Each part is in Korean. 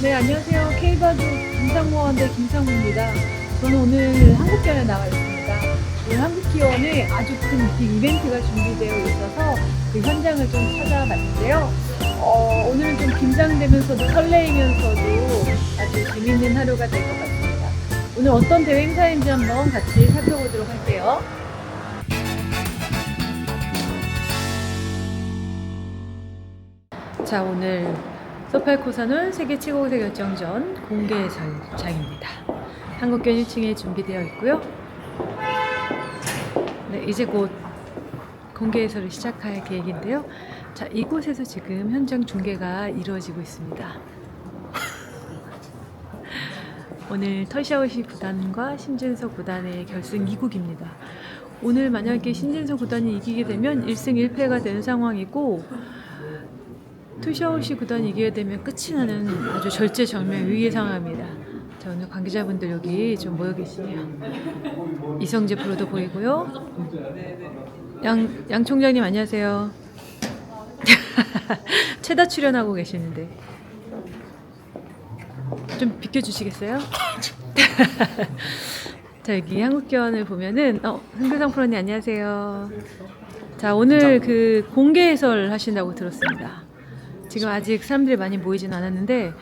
네, 안녕하세요. K바둑 김상모원대 김상무입니다. 저는 오늘 한국견에 나와 있습니다. 오늘 한국기원에 아주 큰 빅 이벤트가 준비되어 있어서 그 현장을 좀 찾아봤는데요. 어, 오늘은 좀 긴장되면서도 설레이면서도 아주 재밌는 하루가 될 것 같습니다. 오늘 어떤 대회 행사인지 한번 같이 살펴보도록 할게요. 자, 오늘 소팔코사는 세계 최고세 결정전 공개 전장입니다. 한국견 1층에 준비되어 있고요. 네, 이제 곧 공개 해설을 시작할 계획인데요. 자, 이곳에서 지금 현장 중계가 이루어지고 있습니다. 오늘 터샤오시 구단과 신진서 구단의 결승 2국입니다. 오늘 만약에 신진서 구단이 이기게 되면 1승 1패가 되는 상황이고 투샤오시 구단이 이기게 되면 끝이 나는 아주 절제절명 위기의 상황입니다. 자, 오늘 관계자분들 여기 좀 모여 계시네요. 이성재 프로도 보이고요. 양, 양 총장님 안녕하세요. 최다 출연하고 계시는데 좀 비켜주시겠어요? 자 여기 한국견을 보면은 어 흥교상 프로님 안녕하세요. 자 오늘 그 공개 해설 하신다고 들었습니다. 지금 아직 사람들이 많이 모이진 않았는데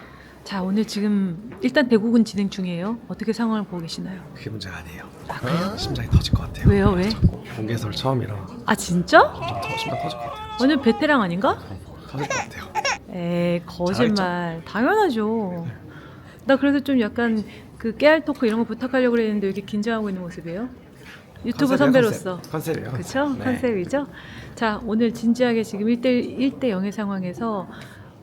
자 오늘 지금 일단 대국은 진행 중이에요. 어떻게 상황을 보고 계시나요? 그게 문제가 아니에요. 아 그래요? 심장이 터질 것 같아요. 왜요? 왜? 공개설 처음이라 아 진짜? 좀 터, 심장 터질 것 같아요. 완전 베테랑 아닌가? 터질 것 같아요. 에이 거짓말 당연하죠. 나 그래서 좀 약간 그 깨알 토크 이런 거 부탁하려고 그랬는데 왜 이렇게 긴장하고 있는 모습이에요? 유튜브 선배로서 컨셉. 컨셉이에요. 그쵸? 네. 컨셉이죠? 자 오늘 진지하게 지금 1대 1대 0의 상황에서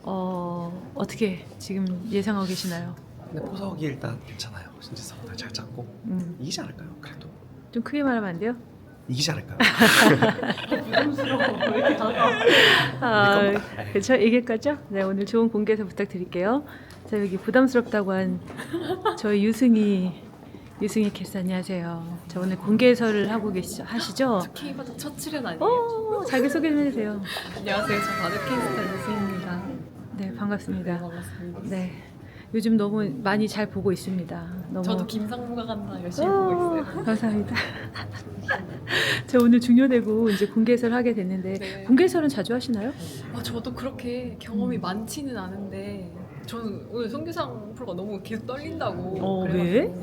어, 어떻게 지금 예상하고 계시나요? 근데 포석이 일단 괜찮아요. 신지성을 잘 잡고 음, 이기지 않을까요? 그래도 좀 크게 말하면 안 돼요? 이기지 않을까요? 아, 겁니다. 그렇죠? 이길 거죠? 네, 오늘 좋은 공개해서 부탁드릴게요. 자, 여기 부담스럽다고 한 저희 유승희 유승희 캐스 안녕하세요. 저 오늘 공개 해설을 하고 계시죠? 하시죠? K바둑 첫 출연 아니에요? 오, 자기 소개 좀 해주세요. 안녕하세요. 저 바둑 킹스타 유승입니다. 네, 반갑습니다. 반갑습니다. 네, 요즘 너무 많이 잘 보고 있습니다. 너무 저도 김상무가 간다 열심히 오, 보고 있어요. 감사합니다. 저 오늘 중요되고 이제 공개 해설 하게 됐는데 네. 공개 해설은 자주 하시나요? 아, 저도 그렇게 경험이 많지는 않은데 저는 오늘 송규상 프로가 너무 계속 떨린다고 어, 그래가지고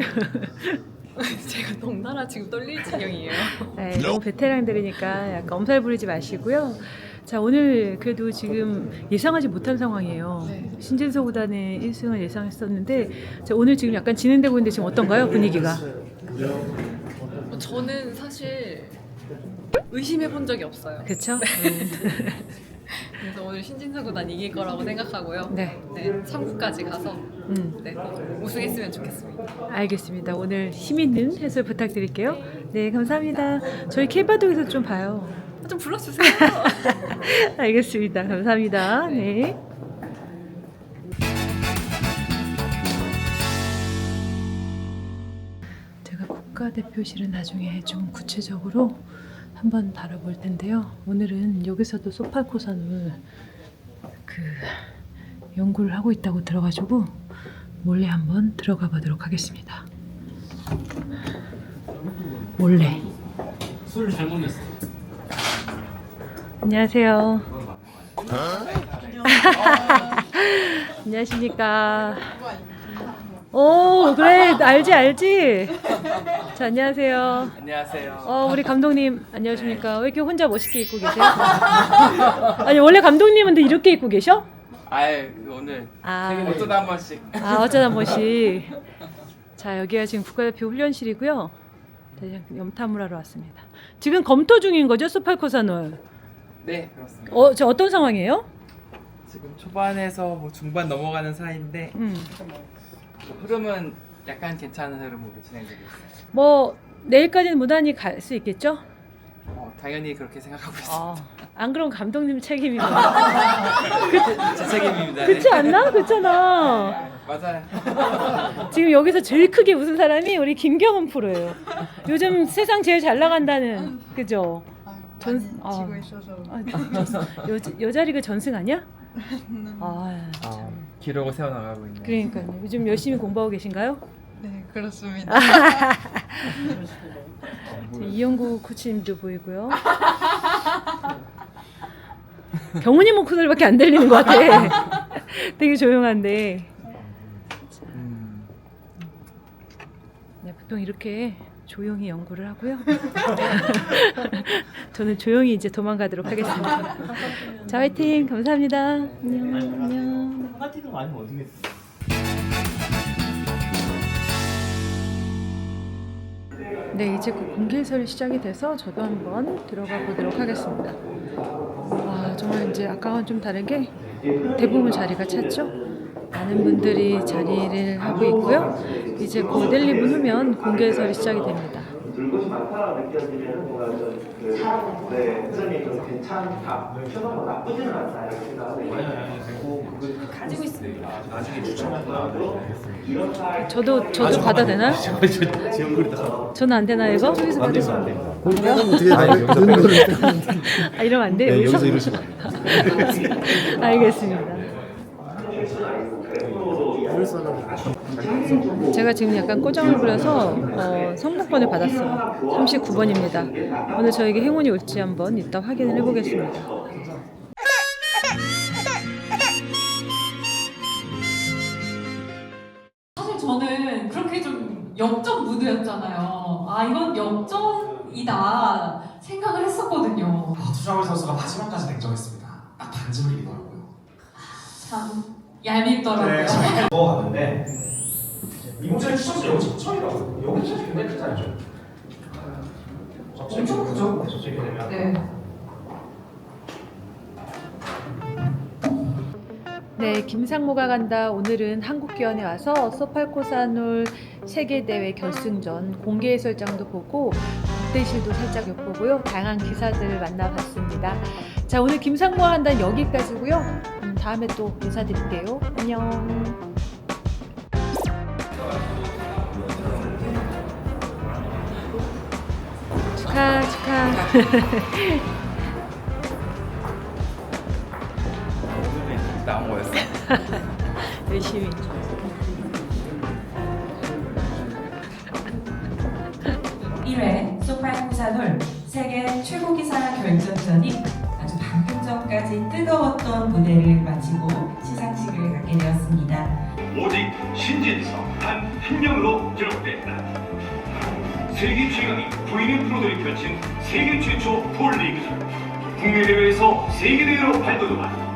제가 덩나라 지금 떨릴 지경이에요. 네, 너무 베테랑들이니까 약간 엄살 부리지 마시고요. 자 오늘 그래도 지금 예상하지 못한 상황이에요. 네. 신진서 구단의 1승을 예상했었는데 자, 오늘 지금 약간 진행되고 있는데 지금 어떤가요 분위기가? 어, 저는 사실 의심해 본 적이 없어요. 그렇죠? 그래서 오늘 신진서 구단 이길 거라고 생각하고요. 네, 네, 3구까지 가서 음, 네, 우승했으면 좋겠습니다. 알겠습니다. 오늘 힘 있는 해설 부탁드릴게요. 네, 감사합니다. 저희 케바독에서 좀 봐요. 아, 좀 불러주세요. 알겠습니다. 감사합니다. 네. 제가 국가대표실은 나중에 좀 구체적으로 한번 다뤄볼 텐데요. 오늘은 여기서도 소팔코산을 그 연구를 하고 있다고 들어가지고 몰래 한번 들어가 보도록 하겠습니다. 몰래. 술을 잘못 냈어. 안녕하세요. 안녕하십니까. 오, 그래. 알지, 알지. 자, 안녕하세요. 안녕하세요. 어, 우리 감독님, 안녕하십니까. 왜 이렇게 혼자 멋있게 입고 계세요? 아니, 원래 감독님은 근데 이렇게 입고 계셔? 아예 그 오늘 아. 어쩌다 한 번씩. 아, 어쩌다 한 번씩. 자, 여기가 지금 국가대표 훈련실이고요. 네, 염탐을 하러 왔습니다. 지금 검토 중인 거죠, 소팔코사놀? 네 그렇습니다. 어, 저 어떤 상황이에요? 지금 초반에서 뭐 중반 넘어가는 사이인데 음. 뭐 흐름은 약간 괜찮은 흐름으로 진행되고 있어요. 뭐 내일까지는 무난히 갈 수 있겠죠? 어, 당연히 그렇게 생각하고 있습니다. 아, 안 그럼 감독님 책임이고. 제 책임입니다. 그렇지 않나? 그렇잖아. 맞아요. 지금 여기서 제일 크게 웃은 사람이 우리 김경은 프로예요. 요즘 세상 제일 잘 나간다는 그죠? 전 아, 지고 있어서 아, 여, 여자 리그 전승 아니야? 아, 참. 기록을 세워나가고 있는. 그러니까요. 요즘 열심히 공부하고 계신가요? 네, 그렇습니다. 저 이영구 코치님도 보이고요. 경훈이 목소리밖에 안 들리는 것 같아. 되게 조용한데. 음, 네, 보통 이렇게 조용히 연구를 하고요. 저는 조용히 이제 도망가도록 하겠습니다. 자, 화이팅! 감사합니다. 안녕, 안녕. 같은 거 아니면 어떻게 네, 이제 곧 공개설이 시작이 돼서 저도 한번 들어가 보도록 하겠습니다. 와, 정말 이제 아까와는 좀 다르게 대부분 자리가 찼죠? 많은 분들이 자리를 하고 있고요. 이제 곧 1, 2분 후면 공개설이 시작이 됩니다. 들것이 많다 느껴지면 뭔가 좀 그, 네, 흐름이 좀 괜찮다. 표현 뭐 나쁘지는 않다 이렇게 생각하는데 가지고 있습니다. 나중에 추천한다. 이렇다. 저도 저도 받아 되나? 그리다. 저는 안 되나 이거? 저기서 안 받을 됩니다. 수안 됩니다. 어떻게 아, 여기서. 아 이러면 안 돼? 네, 여기서? 여기서 이러시면 안 돼요. 알겠습니다. 제가 지금 약간 꼬장을 부려서 어, 성복권을 받았어요. 39번입니다. 오늘 저에게 행운이 올지 한번 이따 확인을 해보겠습니다. 사실 저는 그렇게 좀 역전 무드였잖아요. 아 이건 역전이다 생각을 했었거든요. 아, 투자월 선수가 마지막까지 냉정했습니다. 딱 반쯤을 이기더라고요. 참 얄밉더라고요. 넘어갔는데 이모차의 추천수 여기 저점이라고요. 여기 차이 굉장히 크잖아요. 엄청 크죠? 저쪽에 되면. 네. 네, 김상모가 간다. 오늘은 한국기원에 와서 소팔코사놀 세계대회 결승전 공개 해설장도 보고 국대실도 살짝 엿보고요. 다양한 기사들을 만나봤습니다. 자, 오늘 김상모가 간다 여기까지고요. 음, 다음에 또 인사드릴게요. 안녕. 축하, 축하. 나온 거였어. 열심히. 일회 소팔코사놀 세계 최고 기사 결정전이 아주 방금 전까지 뜨거웠던 무대를 마치고 시상식을 갖게 되었습니다. 오직 신진성 단 한 명으로 기록됐다. 세계 최강이 부인의 프로들이 펼친 세계 최초 폴리그전 국내 대회에서 세계 대회로 발돋움한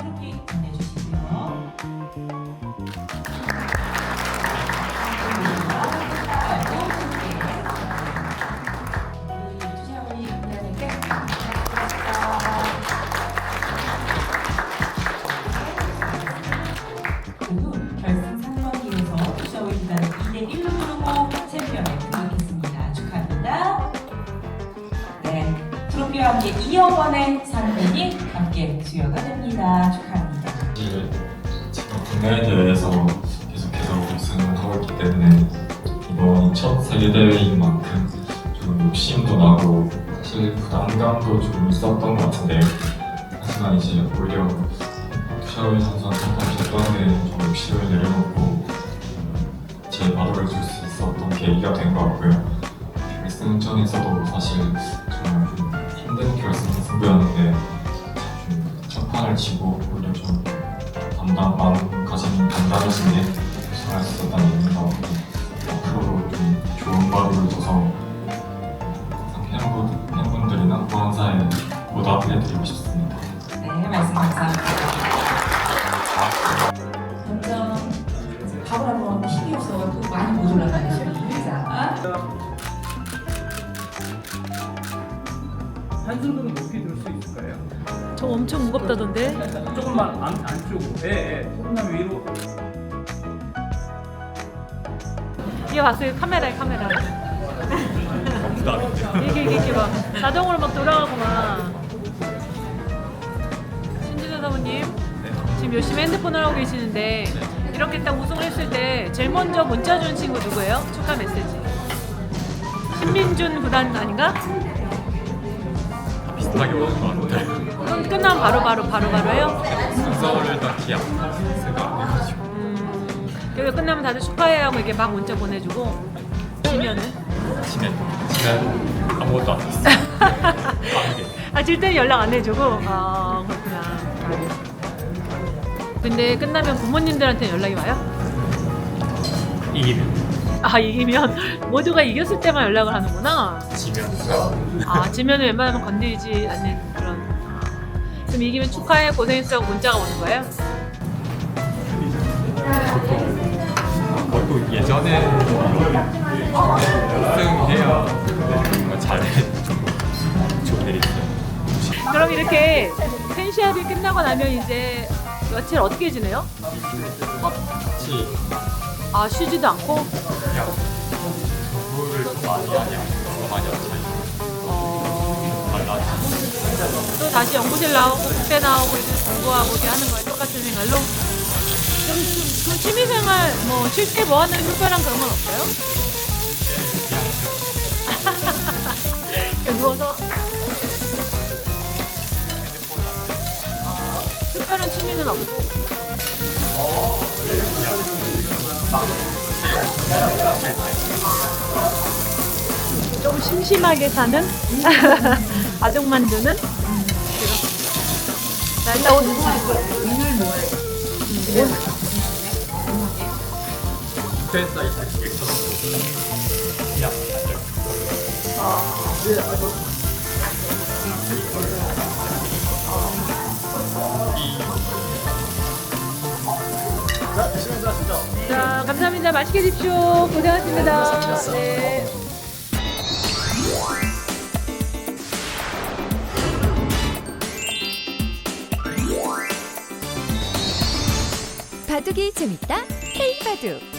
트로피와 함께 2억 원의 상금이 함께 수여가 됩니다. 축하합니다. 사실 지금 국내 대회에서 계속해서 우승을 하고 있기 때문에 이번이 첫 세계 대회인 만큼 좀 욕심도 나고 사실 부담감도 좀 있었던 것 같은데 하지만 이제 오히려 샤오이 선수한테 한번 졌던데 좀 욕심을 내려놓고 음, 제 바로를 줄 수 있었던 계기가 된 것 같고요 결승전에서도 사실 정 힘든 결승 승부였는데 좀 첫판을 치고 오히려 좀 담당 마음가짐이 단단해지게 우승할 수 있었다는 의미가 없고 앞으 엄청 무겁다던데? 조금만 안, 안쪽으로. 예, 예. 조금만 위로. 이게 봤어요 카메라에 카메라 이게 이게 이게 막 자동으로 막 돌아가고 막 신진호 사모님 지금 열심히 핸드폰을 하고 계시는데 이렇게 딱 우승을 했을 때 제일 먼저 문자 준 친구 누구예요? 축하 메시지 신민준 구단 아닌가? 비슷하게 오는 것 같아 요. 그럼 끝나면 바로 바로 바로 바로 해요? 생각 안 해가지고. 여기 끝나면 다들 축하해 하고 이렇게 막 문자 보내주고 지면은 지는 지는 아무것도 안 했어. 빵개. 아질 때는 연락 안 해주고 아 그렇구나. 근데 끝나면 부모님들한테 연락이 와요? 이기면 아 이기면 모두가 이겼을 때만 연락을 하는구나. 지면 아 지면은 웬만하면 건드리지 않는. 그럼 이기면 축하해 고생했어 하고 문자가 오는 거예요? 그것도 예전에 우승해야 뭔가 잘해 좀 좋은 일이 있어요. 그럼 이렇게 팬시합이 끝나고 나면 이제 며칠 어떻게 지내요? 같이 아 쉬지도 않고 그냥 공부를 좀 많이 하냐 더 많이 달라. 또 다시 연구실 나오고 국대 나오고 이제 공부하고 이렇게 하는 거예요 똑같은 생활로? 좀, 좀, 좀 취미생활 뭐쉴때뭐 하는 특별한 그런 건 없어요? 누워서? 아, 특별한 취미는 없고. 좀 심심하게 사는 가족 만두는 자 일단 오늘 오늘 뭐예요? 팬 사이트 두개 쳐놓고 그냥 앉아. 자 감사합니다 맛있게 드십시오 고생하셨습니다 네. 바둑이 재밌다. K바둑